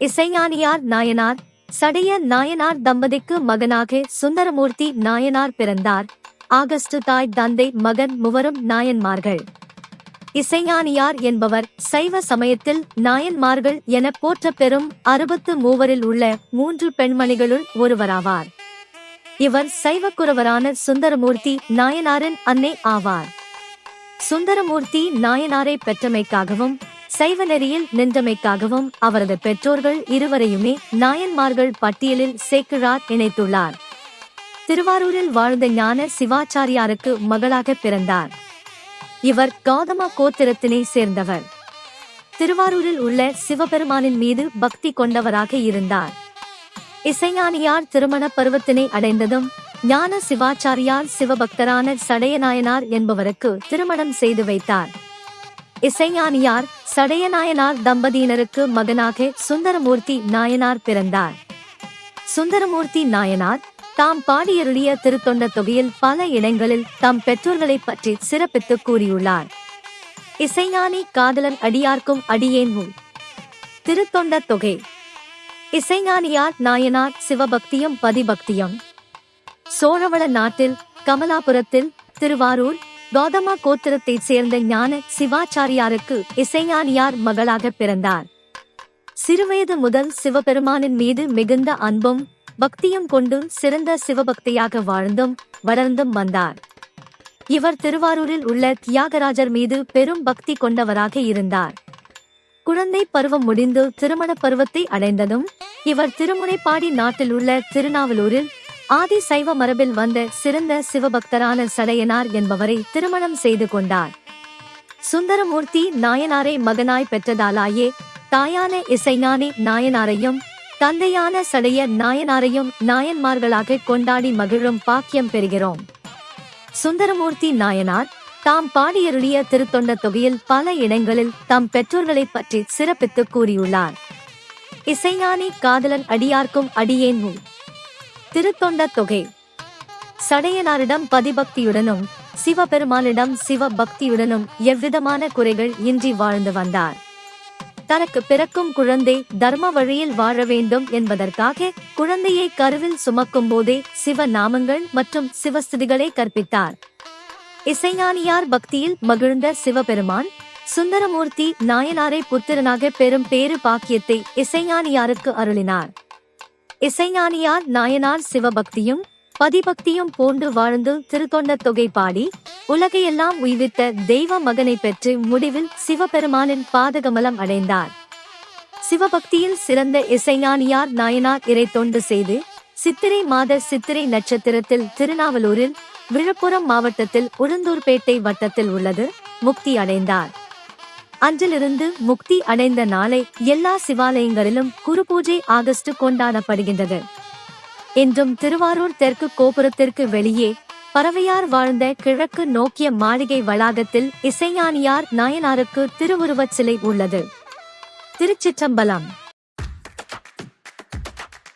இசைஞானியார் நாயனார் சடைய நாயனார் தம்பதிக்கு மகனாக சுந்தரமூர்த்தி நாயனார் பிறந்தார். ஆகஸ்டு தாய் தந்தை மகன் மூவரும் நாயன்மார்கள். இசைஞானியார் என்பவர் சைவ சமயத்தில் நாயன்மார்கள் என போற்ற பெறும் அறுபத்து மூவரில் உள்ள மூன்று பெண்மணிகளுள் ஒருவராவார். இவர் சைவக்குறவரான சுந்தரமூர்த்தி நாயனாரின் அன்னை ஆவார். சுந்தரமூர்த்தி நாயனாரை பெற்றமைக்காகவும் சைவநெறியில் நின்றமைக்காகவும் அவரது பெற்றோர்கள் இருவரையுமே நாயன்மார்கள் பட்டியலில் சேக்கிழார் இணைத்துள்ளார். திருவாரூரில் வாழ்ந்த ஞான சிவாச்சாரியாருக்கு மகளாக பிறந்தார். இவர் கௌதம கோத்திரத்தினை சேர்ந்தவர். திருவாரூரில் உள்ள சிவபெருமானின் மீது பக்தி கொண்டவராக இருந்தார். இசைஞானியார் திருமண பருவத்தினை அடைந்ததும் ஞான சிவாச்சாரியார் சிவபக்தரான சடையநாயனார் என்பவருக்கு திருமணம் செய்து வைத்தார். இசைஞானியார் சடையநாயனார் தம்பதியினருக்கு மகனாக சுந்தரமூர்த்தி நாயனார் பிறந்தார். சுந்தரமூர்த்தி நாயனார் தாம் பாடியருளிய திருத்தொண்ட தொகையில் பல இடங்களில் தம் பெற்றோர்களைப் பற்றி சிறப்பித்து கூறியுள்ளார். இசைஞானி காதலன் அடியார்க்கும் அடியேன் நூல் திருத்தொண்ட தொகை. இசைஞானியார் நாயனார் சிவபக்தியும் பதிபக்தியும். சோழவள நாட்டில் கமலாபுரத்தில் திருவாரூர் கௌதமா கோத்திரத்தைச் சேர்ந்த ஞான சிவாச்சாரியாருக்கு இசைஞானியார் மகளாக பிறந்தார். சிறுவயது முதல் சிவபெருமானின் மீது மிகுந்த அன்பும் பக்தியும் கொண்டும் சிறந்த சிவபக்தியாக வாழ்ந்தும் வளர்ந்தும் வந்தார். இவர் திருவாரூரில் உள்ள தியாகராஜர் மீது பெரும் பக்தி கொண்டவராக இருந்தார். குழந்தை பருவம் முடிந்து திருமண பருவத்தை அடைந்ததும் இவர் திருமுனைப்பாடி நாட்டில் உள்ள திருநாவலூரில் ஆதி சைவ மரபில் வந்த சிறந்த சிவபக்தரான சடையனார் என்பவரை திருமணம் செய்து கொண்டார். சுந்தரமூர்த்தி நாயனாரை மகனாய் பெற்றதாலாயே தாயான இசைஞானி நாயனாரையும் தந்தையான சடைய நாயனாரையும் நாயன்மார்களாக கொண்டாடி மகிழும் பாக்கியம் பெறுகிறோம். சுந்தரமூர்த்தி நாயனார் தாம் பாடியருளிய திருத்தொண்ட தொகையில் பல இடங்களில் தம் பெற்றோர்களைப் பற்றி சிறப்பித்து கூறியுள்ளார். இசைஞானி காதலன் அடியார்க்கும் அடியேன் நூல் திருத்தொண்ட தொகை சடையனாரிடம் பதிபக்தியுடனும் சிவபெருமானிடம் சிவ பக்தியுடனும் எவ்விதமான குறைகள் இன்றி வாழ்ந்து வந்தார். தனக்கு பிறக்கும் குழந்தை தர்ம வழியில் வாழ வேண்டும் என்பதற்காக குழந்தையை கருவில் சுமக்கும் போதே சிவ நாமங்கள் மற்றும் சிவஸ்துதிகளை கற்பித்தார். இசைஞானியார் பக்தியில் மகிழ்ந்த சிவபெருமான் சுந்தரமூர்த்தி நாயனாரை புத்திரனாக பெறும் பேறு பாக்கியத்தை இசைஞானியாருக்கு அருளினார். இசைஞானியார் நாயனார் சிவபக்தியும் பதிபக்தியும் போன்று வாழ்ந்து திருத்தொண்ட தொகை பாடி உலகையெல்லாம் உய்வித்த தெய்வ மகனை பெற்று முடிவில் சிவபெருமானின் பாதகமலம் அடைந்தார். சிவபக்தியில் சிறந்த இசைஞானியார் நாயனார் இறை தொண்டு செய்து சித்திரை மாத சித்திரை நட்சத்திரத்தில் திருநாவலூரில் விழுப்புரம் மாவட்டத்தில் உளுந்தூர்பேட்டை வட்டத்தில் உள்ளது முக்தி அடைந்தார். அன்றிலிருந்து முக்தி அடைந்த நாளை எல்லா சிவாலயங்களிலும் குரு பூஜை ஆகஸ்ட் கொண்டாடப்படுகின்றது. இன்றும் திருவாரூர் தெற்கு கோபுரத்திற்கு வெளியே பறவையார் வாழ்ந்த கிழக்கு நோக்கிய மாளிகை வளாகத்தில் இசைஞானியார் நாயனாருக்கு திருவுருவச் சிலை உள்ளது. திருச்சிற்றம்பலம்